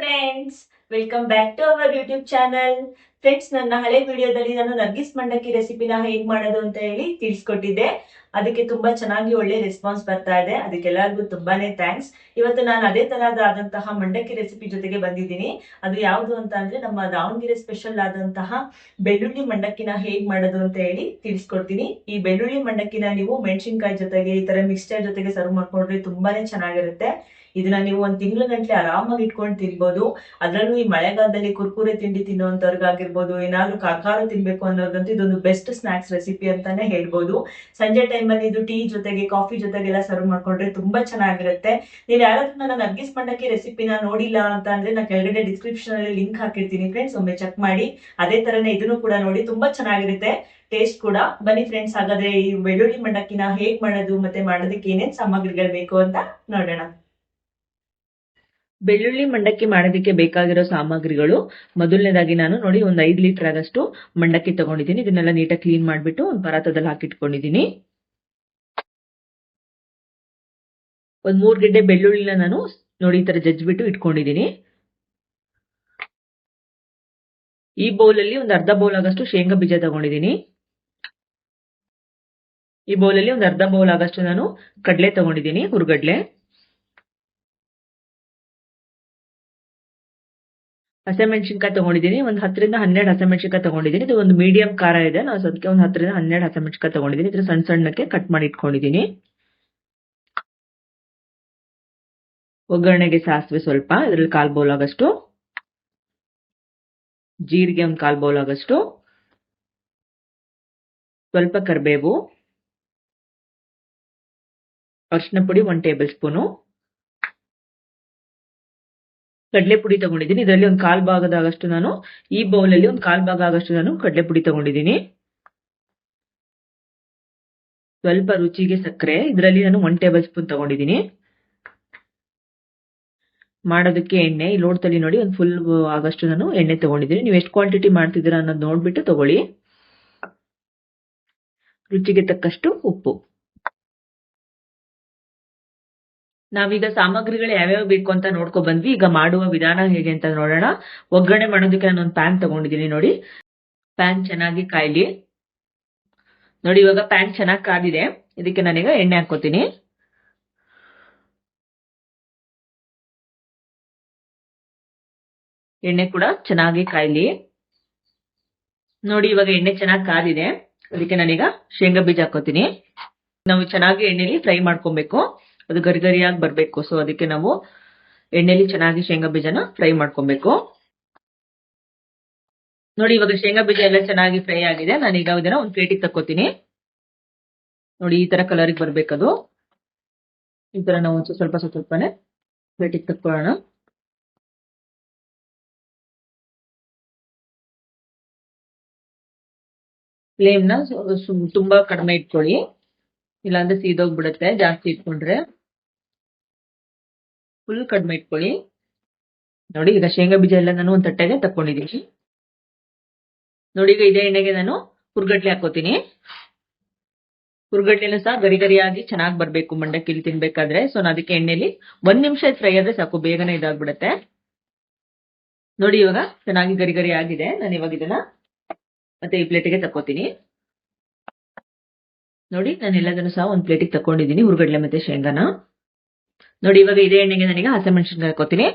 Friends welcome back to our YouTube channel friends ನನ್ನ ಹಳೆ ವಿಡಿಯೋದಲ್ಲಿ ನಾನು ನರ್ಗಿಸ್ ಮಂಡಕ್ಕಿ ರೆಸಿಪಿನ ಹೇಗ್ ಮಾಡೋದು ಅಂತ ಹೇಳಿ ತಿಳಿಸ್ಕೊಟ್ಟಿದ್ದೆ. ಅದಕ್ಕೆ ತುಂಬಾ ಚೆನ್ನಾಗಿ ಒಳ್ಳೆ ರೆಸ್ಪಾನ್ಸ್ ಬರ್ತಾ ಇದೆ. ಅದಕ್ಕೆಲ್ಲರಿಗೂ ತುಂಬಾನೇ ಥ್ಯಾಂಕ್ಸ್ ಇವತ್ತು ನಾನು ಅದೇ ತರಹದ ಆದಂತಹ ಮಂಡಕ್ಕಿ ರೆಸಿಪಿ ಜೊತೆಗೆ ಬಂದಿದ್ದೀನಿ. ಅದು ಯಾವುದು ಅಂತ ಅಂದ್ರೆ ನಮ್ಮ ದಾವಣಗೆರೆ ಸ್ಪೆಷಲ್ ಆದಂತಹ ಬೆಳ್ಳುಳ್ಳಿ ಮಂಡಕ್ಕಿನ ಹೇಗ್ ಮಾಡೋದು ಅಂತ ಹೇಳಿ ತಿಳಿಸ್ಕೊಡ್ತೀನಿ. ಈ ಬೆಳ್ಳುಳ್ಳಿ ಮಂಡಕ್ಕಿನ ನೀವು ಮೆಣಸಿನ್ಕಾಯಿ ಜೊತೆಗೆ ಈ ತರ ಮಿಕ್ಸ್ಚರ್ ಜೊತೆಗೆ ಸರ್ವ್ ಮಾಡ್ಕೊಂಡ್ರೆ ತುಂಬಾನೇ ಚೆನ್ನಾಗಿರುತ್ತೆ. ಇದನ್ನ ನೀವು ಒಂದ್ ತಿಂಗಳ ಗಂಟ್ಲೆ ಆರಾಮಾಗಿ ಇಟ್ಕೊಂಡು ತಿನ್ಬೋದು. ಅದ್ರಲ್ಲೂ ಈ ಮಳೆಗಾಲದಲ್ಲಿ ಕುರ್ಕುರೆ ತಿಂಡಿ ತಿನ್ನುವಂತವ್ರಿಗಾಗಿರ್ಬೋದು ಏನಾದ್ರು ಕಾಕಾರ ತಿನ್ಬೇಕು ಅನ್ನೋರ್ಗಂತೂ ಇದೊಂದು ಬೆಸ್ಟ್ ಸ್ನಾಕ್ಸ್ ರೆಸಿಪಿ ಅಂತಾನೆ ಹೇಳ್ಬೋದು. ಸಂಜೆ ಟೈಮಲ್ಲಿ ಇದು ಟೀ ಜೊತೆಗೆ ಕಾಫಿ ಜೊತೆಗೆಲ್ಲ ಸರ್ವ್ ಮಾಡ್ಕೊಂಡ್ರೆ ತುಂಬಾ ಚೆನ್ನಾಗಿರುತ್ತೆ. ನೀವು ಯಾರಾದ್ರೂ ನನ್ನ ನರ್ಗಿಸ್ ಮಂಡಕ್ಕಿ ರೆಸಿಪಿನ ನೋಡಿಲ್ಲ ಅಂತ ಅಂದ್ರೆ ನಾ ಕೆಳಗಡೆ ಡಿಸ್ಕ್ರಿಪ್ಷನ್ ಅಲ್ಲಿ ಲಿಂಕ್ ಹಾಕಿರ್ತೀನಿ ಫ್ರೆಂಡ್ಸ್ ಒಮ್ಮೆ ಚೆಕ್ ಮಾಡಿ. ಅದೇ ತರನೇ ಇದನ್ನು ಕೂಡ ನೋಡಿ, ತುಂಬಾ ಚೆನ್ನಾಗಿರುತ್ತೆ. ಟೇಸ್ಟ್ ಕೂಡ. ಬನ್ನಿ ಫ್ರೆಂಡ್ಸ್ ಹಾಗಾದ್ರೆ ಈ ಬೆಳ್ಳುಳ್ಳಿ ಮಂಡಕ್ಕಿನ ಹೇಗ್ ಮಾಡೋದು ಮತ್ತೆ ಮಾಡೋದಕ್ಕೆ ಏನೇನ್ ಸಾಮಗ್ರಿಗಳು ಬೇಕು ಅಂತ ನೋಡೋಣ. ಬೆಳ್ಳುಳ್ಳಿ ಮಂಡಕ್ಕಿ ಮಾಡೋದಕ್ಕೆ ಬೇಕಾಗಿರೋ ಸಾಮಗ್ರಿಗಳು. ಮೊದಲನೇದಾಗಿ ನಾನು ನೋಡಿ ಒಂದು ಐದು ಲೀಟರ್ ಆದಷ್ಟು ಮಂಡಕ್ಕಿ ತಗೊಂಡಿದ್ದೀನಿ. ಇದನ್ನೆಲ್ಲ ನೀಟಾಗಿ ಕ್ಲೀನ್ ಮಾಡಿಬಿಟ್ಟು ಒಂದು ಪರಾತದಲ್ಲಿ ಹಾಕಿಟ್ಕೊಂಡಿದ್ದೀನಿ. ಒಂದ್ ಮೂರ್ ಗಡ್ಡೆ ಬೆಳ್ಳುಳ್ಳಿನ ನಾನು ನೋಡಿ ಈ ತರ ಜಜ್ಜಿಬಿಟ್ಟು ಇಟ್ಕೊಂಡಿದ್ದೀನಿ. ಈ ಬೌಲಲ್ಲಿ ಒಂದು ಅರ್ಧ ಬೌಲ್ ಆಗಷ್ಟು ಶೇಂಗಾ ಬೀಜ ತಗೊಂಡಿದ್ದೀನಿ. ಈ ಬೌಲಲ್ಲಿ ಒಂದು ಅರ್ಧ ಬೌಲ್ ಆಗಷ್ಟು ನಾನು ಕಡಲೆ ತಗೊಂಡಿದ್ದೀನಿ, ಹುರ್ಗಡ್ಲೆ. ಹಸಿಮೆಣಸಿನ್ಕಾಯಿ ತಗೊಂಡಿದ್ದೀನಿ, ಒಂದು ಹತ್ತರಿಂದ ಹನ್ನೆರಡು ಹಸಿಮೆಣಸಿನ್ಕಾಯಿ ತಗೊಂಡಿದ್ದೀನಿ. ಇದು ಒಂದು ಮೀಡಿಯಂ ಖಾರ ಇದೆ. ನಾವು ಅದಕ್ಕೆ ಒಂದು ಹತ್ತರಿಂದ ಹನ್ನೆರಡು ಹಸಿಮೆಣಸಿನ್ಕಾಯಿ ತಗೊಂಡಿದ್ದೀನಿ. ಇದ್ರ ಸಣ್ಣ ಸಣ್ಣಕ್ಕೆ ಕಟ್ ಮಾಡಿ ಇಟ್ಕೊಂಡಿದ್ದೀನಿ ಒಗ್ಗರಣೆಗೆ ಸಾಸಿವೆ ಸ್ವಲ್ಪ, ಇದ್ರಲ್ಲಿ ಕಾಲ್ ಬೌಲ್ ಆಗಷ್ಟು. ಜೀರಿಗೆ ಒಂದು ಕಾಲ್ ಬೌಲ್ ಆಗಷ್ಟು. ಸ್ವಲ್ಪ ಕರಿಬೇವು. ಅರಿಶಿನ ಪುಡಿ ಒನ್ ಟೇಬಲ್ ಸ್ಪೂನು. ಕಡಲೆ ಪುಡಿ ತಗೊಂಡಿದ್ದೀನಿ. ಇದರಲ್ಲಿ ಒಂದು ಕಾಲ್ ಭಾಗದಾಗಷ್ಟು ನಾನು, ಈ ಬೌಲಲ್ಲಿ ಒಂದು ಕಾಲ್ ಭಾಗ ಆಗಷ್ಟು ನಾನು ಕಡಲೆ ಪುಡಿ ತಗೊಂಡಿದ್ದೀನಿ. ಸ್ವಲ್ಪ ರುಚಿಗೆ ಸಕ್ಕರೆ. ಇದರಲ್ಲಿ ನಾನು ಒನ್ ಟೇಬಲ್ ಸ್ಪೂನ್ ತಗೊಂಡಿದ್ದೀನಿ. ಮಾಡೋದಕ್ಕೆ ಎಣ್ಣೆ. ಇಲ್ಲಿ ಲೋಟದಲ್ಲಿ ನೋಡಿ ಒಂದು ಫುಲ್ ಆಗಷ್ಟು ನಾನು ಎಣ್ಣೆ ತಗೊಂಡಿದ್ದೀನಿ. ನೀವು ಎಷ್ಟು ಕ್ವಾಂಟಿಟಿ ಮಾಡ್ತಿದ್ದೀರಾ ಅನ್ನೋದು ನೋಡ್ಬಿಟ್ಟು ತಗೊಳ್ಳಿ. ರುಚಿಗೆ ತಕ್ಕಷ್ಟು ಉಪ್ಪು. ನಾವೀಗ ಸಾಮಗ್ರಿಗಳು ಯಾವ್ಯಾವ ಬೇಕು ಅಂತ ನೋಡ್ಕೊ ಬಂದ್ವಿ. ಈಗ ಮಾಡುವ ವಿಧಾನ ಹೇಗೆ ಅಂತ ನೋಡೋಣ. ಒಗ್ಗರಣೆ ಮಾಡೋದಕ್ಕೆ ನಾನು ಒಂದು ಪ್ಯಾನ್ ತಗೊಂಡಿದ್ದೀನಿ ನೋಡಿ. ಪ್ಯಾನ್ ಚೆನ್ನಾಗಿ ಕಾಯ್ಲಿ. ನೋಡಿ, ಇವಾಗ ಪ್ಯಾನ್ ಚೆನ್ನಾಗಿ ಕಾದಿದೆ. ಇದಕ್ಕೆ ನಾನೀಗ ಎಣ್ಣೆ ಹಾಕೋತೀನಿ ಎಣ್ಣೆ ಕೂಡ ಚೆನ್ನಾಗಿ ಕಾಯ್ಲಿ. ನೋಡಿ, ಇವಾಗ ಎಣ್ಣೆ ಚೆನ್ನಾಗಿ ಕಾದಿದೆ. ಅದಕ್ಕೆ ನಾನೀಗ ಶೇಂಗಾ ಬೀಜ ಹಾಕೋತೀನಿ ನಾವು ಚೆನ್ನಾಗಿ ಎಣ್ಣೆಲಿ ಫ್ರೈ ಮಾಡ್ಕೊಬೇಕು. ಅದು ಗರಿ ಗರಿಯಾಗಿ ಬರಬೇಕು. ಸೊ ಅದಕ್ಕೆ ನಾವು ಎಣ್ಣೆಲಿ ಚೆನ್ನಾಗಿ ಶೇಂಗಾ ಬೀಜನ ಫ್ರೈ ಮಾಡ್ಕೊಬೇಕು. ನೋಡಿ, ಇವಾಗ ಶೇಂಗಾ ಬೀಜ ಎಲ್ಲ ಚೆನ್ನಾಗಿ ಫ್ರೈ ಆಗಿದೆ. ನಾನು ಈಗ ಇದನ್ನ ಒಂದು ಪ್ಲೇಟಿಗೆ ತಕ್ಕೋತೀನಿ. ನೋಡಿ, ಈ ತರ ಕಲರಿಗೆ ಬರ್ಬೇಕದು ಈ ತರ ನಾವು ಸ್ವಲ್ಪ ಸ್ವಲ್ಪ ಸ್ವಲ್ಪನೇ ಪ್ಲೇಟಿಗೆ ತಕ್ಕೊಳ್ಳೋಣ. ಫ್ಲೇಮ್ನ ತುಂಬಾ ಕಡಿಮೆ ಇಟ್ಕೊಳ್ಳಿ. ಇಲ್ಲಾಂದ್ರೆ ಸೀದೋಗ್ಬಿಡುತ್ತೆ, ಜಾಸ್ತಿ ಇಟ್ಕೊಂಡ್ರೆ. ಫುಲ್ ಕಡಿಮೆ ಇಟ್ಕೊಳ್ಳಿ. ನೋಡಿ, ಈಗ ಶೇಂಗಾ ಬೀಜ ಎಲ್ಲ ನಾನು ಒಂದು ತಟ್ಟೆಗೆ ತಕ್ಕೊಂಡಿದ್ದೀನಿ. ನೋಡಿ, ಈಗ ಇದೇ ಎಣ್ಣೆಗೆ ನಾನು ಹುರ್ಗಡ್ಲೆ ಹಾಕೋತೀನಿ ಹುರ್ಗಡ್ಲೆನೂ ಸಹ ಗರಿ ಗರಿಯಾಗಿ ಚೆನ್ನಾಗಿ ಬರ್ಬೇಕು ಮಂಡಕ್ಕಿಲಿ ತಿನ್ಬೇಕಾದ್ರೆ. ಸೊ ನಾನು ಅದಕ್ಕೆ ಎಣ್ಣೆಲಿ ಒಂದ್ ನಿಮಿಷ ಫ್ರೈ ಆದ್ರೆ ಸಾಕು, ಬೇಗನೆ ಇದಾಗ್ಬಿಡತ್ತೆ. ನೋಡಿ, ಇವಾಗ ಚೆನ್ನಾಗಿ ಗರಿ ಗರಿ ಆಗಿದೆ. ನಾನು ಇವಾಗ ಇದನ್ನ ಮತ್ತೆ ಈ ಪ್ಲೇಟಿಗೆ ತಕ್ಕೋತೀನಿ. ನೋಡಿ, ನಾನು ಎಲ್ಲದನ್ನು ಸಹ ಒಂದ್ ಪ್ಲೇಟಿಗೆ ತಕೊಂಡಿದ್ದೀನಿ ಹುರ್ಗಡ್ಲೆ ಮತ್ತೆ ಶೇಂಗಾನ. ನೋಡಿ, ಇವಾಗ ಇದೇ ಎಣ್ಣೆಗೆ ನನಗೆ ಹಸಿಮೆಣಸಿನ್ಕಾಯಿ ಹಾಕೋತೀನಿ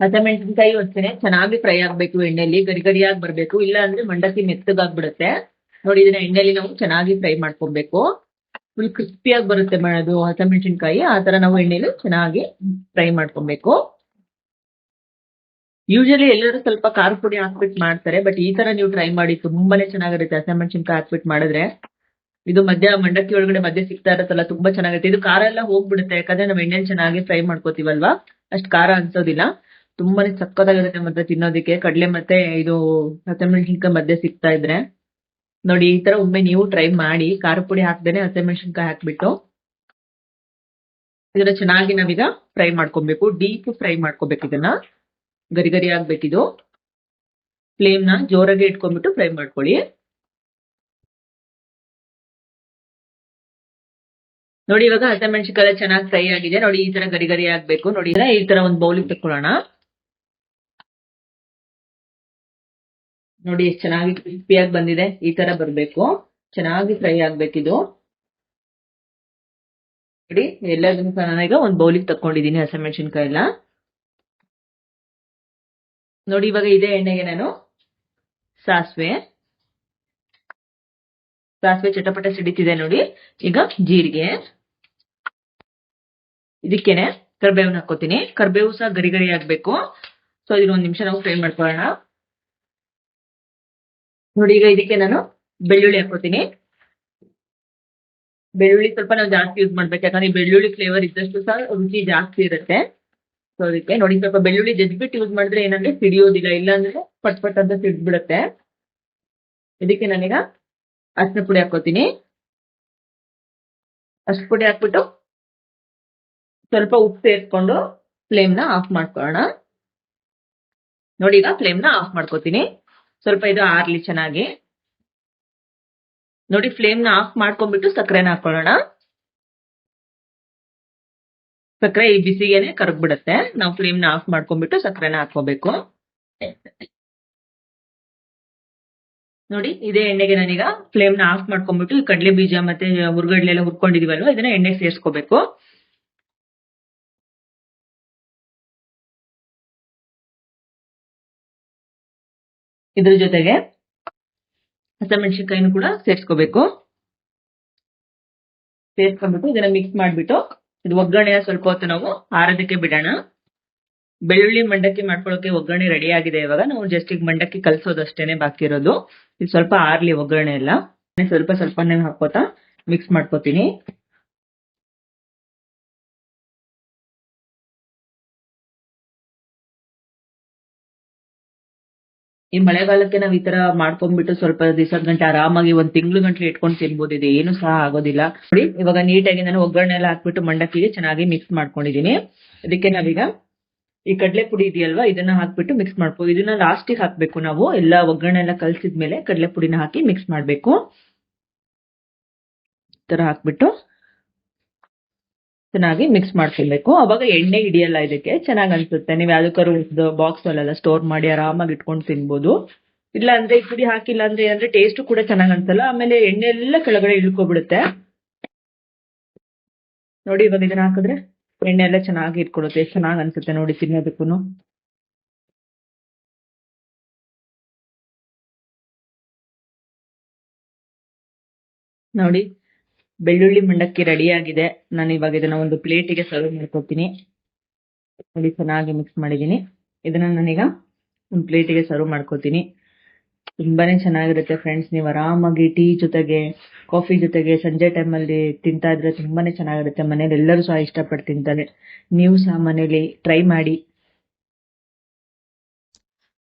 ಹಸಿಮೆಣಸಿನ್ಕಾಯಿ ಅಷ್ಟೇನೆ ಚೆನ್ನಾಗಿ ಫ್ರೈ ಆಗ್ಬೇಕು ಎಣ್ಣೆಲಿ ಗರಿ ಗರಿಯಾಗಿ ಬರ್ಬೇಕು. ಇಲ್ಲ ಅಂದ್ರೆ ಮಂಡಕ್ಕಿ ಮೆತ್ತಗಾಗ್ಬಿಡುತ್ತೆ. ನೋಡಿ, ಇದನ್ನ ಎಣ್ಣೆಲಿ ನಾವು ಚೆನ್ನಾಗಿ ಫ್ರೈ ಮಾಡ್ಕೊಬೇಕು. ಫುಲ್ ಕ್ರಿಸ್ಪಿಯಾಗಿ ಬರುತ್ತೆ ಅದು ಹಸಿಮೆಣಸಿನ್ಕಾಯಿ. ಆ ತರ ನಾವು ಎಣ್ಣೆಲಿ ಚೆನ್ನಾಗಿ ಫ್ರೈ ಮಾಡ್ಕೊಬೇಕು. ಯೂಶಲಿ ಎಲ್ಲರೂ ಸ್ವಲ್ಪ ಖಾರ ಪುಡಿ ಹಾಕ್ಬಿಟ್ಟು ಮಾಡ್ತಾರೆ, ಬಟ್ ಈ ತರ ನೀವು ಟ್ರೈ ಮಾಡಿ, ತುಂಬಾನೇ ಚೆನ್ನಾಗಿರುತ್ತೆ ಹಸಿಮೆಣಸಿನ್ಕಾಯಿ ಹಾಕ್ಬಿಟ್ಟು ಮಾಡಿದ್ರೆ. ಇದು ಮಧ್ಯ ಮಂಡಕ್ಕಿ ಒಳಗಡೆ ಮಧ್ಯೆ ಸಿಗ್ತಾ ಇರತ್ತಲ್ಲ ತುಂಬಾ ಚೆನ್ನಾಗಿರುತ್ತೆ ಇದು ಖಾರ ಎಲ್ಲ ಹೋಗ್ಬಿಡುತ್ತೆ, ಯಾಕಂದ್ರೆ ನಾವು ಎಣ್ಣೆ ಚೆನ್ನಾಗಿ ಫ್ರೈ ಮಾಡ್ಕೋತೀವಲ್ವಾ? ಅಷ್ಟು ಖಾರ ಅನ್ಸೋದಿಲ್ಲ. ತುಂಬಾನೇ ಸಕ್ಕತ್ತಾಗಿರುತ್ತೆ ಮತ್ತೆ ತಿನ್ನೋದಕ್ಕೆ. ಕಡಲೆ ಮತ್ತೆ ಇದು ಹಸಿಮೆಣಸಿನ್ಕಾಯಿ ಮಧ್ಯೆ ಸಿಗ್ತಾ ಇದ್ರೆ. ನೋಡಿ, ಈ ತರ ಒಮ್ಮೆ ನೀವು ಟ್ರೈ ಮಾಡಿ, ಖಾರ ಪುಡಿ ಹಾಕ್ದೇನೆ ಹಸಿಮೆಣಸಿನ್ಕಾಯಿ ಹಾಕ್ಬಿಟ್ಟು ಇದನ್ನ ಚೆನ್ನಾಗಿ ನಾವೀಗ ಫ್ರೈ ಮಾಡ್ಕೊಬೇಕು. ಡೀಪ್ ಫ್ರೈ ಮಾಡ್ಕೋಬೇಕು ಇದನ್ನ. ಗರಿ ಗರಿ ಆಗ್ಬೇಕಿದು. ಫ್ಲೇಮ್ನ ಜೋರಾಗಿ ಇಟ್ಕೊಂಡ್ಬಿಟ್ಟು ಫ್ರೈ ಮಾಡ್ಕೊಳ್ಳಿ. ನೋಡಿ, ಇವಾಗ ಹಸಿಮೆಣಸಿನಕಾಯಿ ಚೆನ್ನಾಗಿ ಫ್ರೈ ಆಗಿದೆ. ನೋಡಿ, ಈ ತರ ಗರಿ ಗರಿ ಆಗ್ಬೇಕು. ನೋಡಿ ಈ ತರ ಒಂದು ಬೌಲಿಗೆ ತಕೊಳ್ಳೋಣ ನೋಡಿ, ಎಷ್ಟು ಚೆನ್ನಾಗಿ ಕ್ರಿಸ್ಪಿಯಾಗಿ ಬಂದಿದೆ. ಈ ತರ ಬರ್ಬೇಕು. ಚೆನ್ನಾಗಿ ಫ್ರೈ ಆಗ್ಬೇಕಿದು. ನೋಡಿ, ಎಲ್ಲದನ್ನು ನಾನೀಗ ಒಂದು ಬೌಲಿಗೆ ತಕೊಂಡಿದ್ದೀನಿ ಹಸಿಮೆಣಸಿನಕಾಯಿ ಎಲ್ಲ ನೋಡಿ, ಇವಾಗ ಇದೇ ಎಣ್ಣೆಗೆ ನಾನು ಸಾಸಿವೆ. ಸಾಸಿವೆ ಚಟಪಟ ಸಿಡಿತಿದೆ ನೋಡಿ. ಈಗ ಜೀರಿಗೆ. ಇದಕ್ಕೇನೆ ಕರ್ಬೇವನ್ನ ಹಾಕೋತೀನಿ ಕರ್ಬೇವು ಸಹ ಗರಿ ಗರಿ ಆಗ್ಬೇಕು ಸೊ ಇದನ್ನ ಒಂದ್ ನಿಮಿಷ ನಾವು ಫ್ರೈ ಮಾಡ್ಕೊಳ್ಳೋಣ. ನೋಡಿ, ಈಗ ಇದಕ್ಕೆ ನಾನು ಬೆಳ್ಳುಳ್ಳಿ ಹಾಕೋತೀನಿ ಬೆಳ್ಳುಳ್ಳಿ ಸ್ವಲ್ಪ ನಾವು ಜಾಸ್ತಿ ಯೂಸ್ ಮಾಡ್ಬೇಕು. ಯಾಕಂದ್ರೆ ಬೆಳ್ಳುಳ್ಳಿ ಫ್ಲೇವರ್ ಇದ್ದಷ್ಟು ಸಹ ರುಚಿ ಜಾಸ್ತಿ ಇರುತ್ತೆ. ಸೊ ಅದಕ್ಕೆ ನೋಡಿ, ಸ್ವಲ್ಪ ಬೆಳ್ಳುಳ್ಳಿ ಜಜ್ಬಿಟ್ಟು ಯೂಸ್ ಮಾಡಿದ್ರೆ ಏನಂದ್ರೆ ಸಿಡಿಯೋದಿಲ್ಲ. ಇಲ್ಲ ಅಂದ್ರೆ ಪಟ್ ಪಟ್ ಅಂತ ಸಿಡ್ಬಿಡುತ್ತೆ ಇದಕ್ಕೆ ನಾನೀಗ ಅರ್ಶಿನ ಪುಡಿ ಹಾಕೋತೀನಿ ಅರ್ಶಿನ ಪುಡಿ ಹಾಕ್ಬಿಟ್ಟು ಸ್ವಲ್ಪ ಉಪ್ಪು ಸೇರಿಸ್ಕೊಂಡು ಫ್ಲೇಮ್ನ ಆಫ್ ಮಾಡ್ಕೊಳ್ಳೋಣ. ನೋಡಿ, ಈಗ ಫ್ಲೇಮ್ನ ಆಫ್ ಮಾಡ್ಕೋತೀನಿ. ಸ್ವಲ್ಪ ಇದು ಆರ್ಲಿ ಚೆನ್ನಾಗಿ. ನೋಡಿ ಫ್ಲೇಮ್ನ ಆಫ್ ಮಾಡ್ಕೊಂಡ್ಬಿಟ್ಟು ಸಕ್ಕರೆನ ಹಾಕೊಳ್ಳೋಣ. ಸಕ್ಕರೆ ಈ ಬಿಸಿಗೆನೆ ಕರಗ್ಬಿಡತ್ತೆ. ನಾವು ಫ್ಲೇಮ್ನ ಆಫ್ ಮಾಡ್ಕೊಂಡ್ಬಿಟ್ಟು ಸಕ್ಕರೆನ ಹಾಕೋಬೇಕು ನೋಡಿ, ಇದೇ ಎಣ್ಣೆಗೆ ನಾನೀಗ ಫ್ಲೇಮ್ನ ಆಫ್ ಮಾಡ್ಕೊಂಡ್ಬಿಟ್ಟು ಕಡಲೆ ಬೀಜ ಮತ್ತೆ ಹುರ್ಗಡ್ಲೆ ಎಲ್ಲ ಹುರ್ಕೊಂಡಿದೀವಲ್ವ, ಇದನ್ನ ಎಣ್ಣೆ ಸೇರಿಸ್ಕೋಬೇಕು. ಇದ್ರ ಜೊತೆಗೆ ಹಸಿಮೆಣಸಿನಕಾಯಿನೂ ಕೂಡ ಸೇರಿಸ್ಕೋಬೇಕು. ಸೇರಿಸ್ಕೊಂಡ್ಬಿಟ್ಟು ಇದನ್ನ ಮಿಕ್ಸ್ ಮಾಡ್ಬಿಟ್ಟು ಇದು ಒಗ್ಗರಣೆ ಸ್ವಲ್ಪ ಹೊತ್ತು ನಾವು ಆರೋದಕ್ಕೆ ಬಿಡೋಣ. ಬೆಳ್ಳುಳ್ಳಿ ಮಂಡಕ್ಕಿ ಮಾಡ್ಕೊಳ್ಳೋಕೆ ಒಗ್ಗರಣೆ ರೆಡಿ ಆಗಿದೆ ಇವಾಗ. ನಾವು ಜಸ್ಟ್ ಈಗ ಮಂಡಕ್ಕಿ ಕಲಸೋದಷ್ಟೇನೆ ಬಾಕಿ ಇರೋದು. ಇದು ಸ್ವಲ್ಪ ಆರ್ಲಿ ಒಗ್ಗರಣೆ ಎಲ್ಲ. ಸ್ವಲ್ಪ ಸ್ವಲ್ಪನೇ ಹಾಕೋತಾ ಮಿಕ್ಸ್ ಮಾಡ್ಕೋತೀನಿ. ಈ ಮಳೆಗಾಲಕ್ಕೆ ನಾವ್ ಈ ತರ ಮಾಡ್ಕೊಂಡ್ಬಿಟ್ಟು ಸ್ವಲ್ಪ ದಿವಸ ಗಂಟೆ ಆರಾಮಾಗಿ ಒಂದ್ ತಿಂಗಳು ಗಂಟೆ ಇಟ್ಕೊಂಡು ತಿನ್ಬೋದು. ಇದು ಏನು ಸಹ ಆಗೋದಿಲ್ಲ. ನೋಡಿ, ಇವಾಗ ನೀಟಾಗಿ ನಾನು ಒಗ್ಗರಣೆ ಎಲ್ಲ ಹಾಕ್ಬಿಟ್ಟು ಮಂಡಕ್ಕಿಗೆ ಚೆನ್ನಾಗಿ ಮಿಕ್ಸ್ ಮಾಡ್ಕೊಂಡಿದೀನಿ. ಅದಕ್ಕೆ ನಾವೀಗ ಈ ಕಡಲೆ ಪುಡಿ ಇದೆಯಲ್ವಾ, ಇದನ್ನ ಹಾಕ್ಬಿಟ್ಟು ಮಿಕ್ಸ್ ಮಾಡ್ಕೋ, ಇದನ್ನ ಲಾಸ್ಟಿಗೆ ಹಾಕ್ಬೇಕು ನಾವು. ಎಲ್ಲ ಒಗ್ಗರಣೆ ಎಲ್ಲ ಕಲ್ಸಿದ್ಮೇಲೆ ಕಡಲೆ ಪುಡಿನ ಹಾಕಿ ಮಿಕ್ಸ್ ಮಾಡ್ಬೇಕು. ತರ ಹಾಕ್ಬಿಟ್ಟು ಚೆನ್ನಾಗಿ ಮಿಕ್ಸ್ ಮಾಡ್ಕೊಳ್ಬೇಕು. ಅವಾಗ ಎಣ್ಣೆ ಹಿಡಿಯಲ್ಲ ಇದಕ್ಕೆ. ಚೆನ್ನಾಗಿ ಅನ್ಸುತ್ತೆ. ನೀವು ಯಾವ್ದಕ್ಕಾದ್ರು ಬಾಕ್ಸ್ ಅಲ್ಲೆಲ್ಲ ಸ್ಟೋರ್ ಮಾಡಿ ಆರಾಮಾಗಿ ಇಟ್ಕೊಂಡು ತಿನ್ಬೋದು. ಇಲ್ಲ ಅಂದ್ರೆ ಈ ಪುಡಿ ಹಾಕಿಲ್ಲ ಅಂದ್ರೆ ಅಂದ್ರೆ ಟೇಸ್ಟ್ ಕೂಡ ಚೆನ್ನಾಗಿ ಅನ್ಸಲ್ಲ. ಆಮೇಲೆ ಎಣ್ಣೆ ಎಲ್ಲ ಕೆಳಗಡೆ ಇಳ್ಕೊಬಿಡುತ್ತೆ. ನೋಡಿ ಇವಾಗ ಇದನ್ನ ಹಾಕಿದ್ರೆ ಎಣ್ಣೆ ಎಲ್ಲ ಚೆನ್ನಾಗಿ ಇಟ್ಕೊಳುತ್ತೆ. ಚೆನ್ನಾಗಿ ಅನ್ಸುತ್ತೆ ನೋಡಿ ತಿನ್ನೋದಕ್ಕೂ ನೋಡಿ. ಬೆಳ್ಳುಳ್ಳಿ ಮಂಡಕ್ಕಿ ರೆಡಿ ಆಗಿದೆ ನಾನು ಇವಾಗ ಇದನ್ನ ಒಂದು ಪ್ಲೇಟಿಗೆ ಸರ್ವ್ ಮಾಡ್ಕೊತೀನಿ ನೋಡಿ, ಚೆನ್ನಾಗಿ ಮಿಕ್ಸ್ ಮಾಡಿದ್ದೀನಿ. ಇದನ್ನ ನಾನೀಗ ಒಂದು ಪ್ಲೇಟಿಗೆ ಸರ್ವ್ ಮಾಡ್ಕೊತೀನಿ ತುಂಬಾನೇ ಚೆನ್ನಾಗಿರುತ್ತೆ ಫ್ರೆಂಡ್ಸ್ ನೀವು ಆರಾಮಾಗಿ ಟೀ ಜೊತೆಗೆ ಕಾಫಿ ಜೊತೆಗೆ ಸಂಜೆ ಟೈಮಲ್ಲಿ ತಿಂತಾ ಇದ್ರೆ ತುಂಬಾನೇ ಚೆನ್ನಾಗಿರುತ್ತೆ. ಮನೇಲಿ ಎಲ್ಲರೂ ಸಹ ಇಷ್ಟಪಟ್ಟು ತಿಂತಾರೆ. ನೀವು ಸಹ ಮನೇಲಿ ಟ್ರೈ ಮಾಡಿ.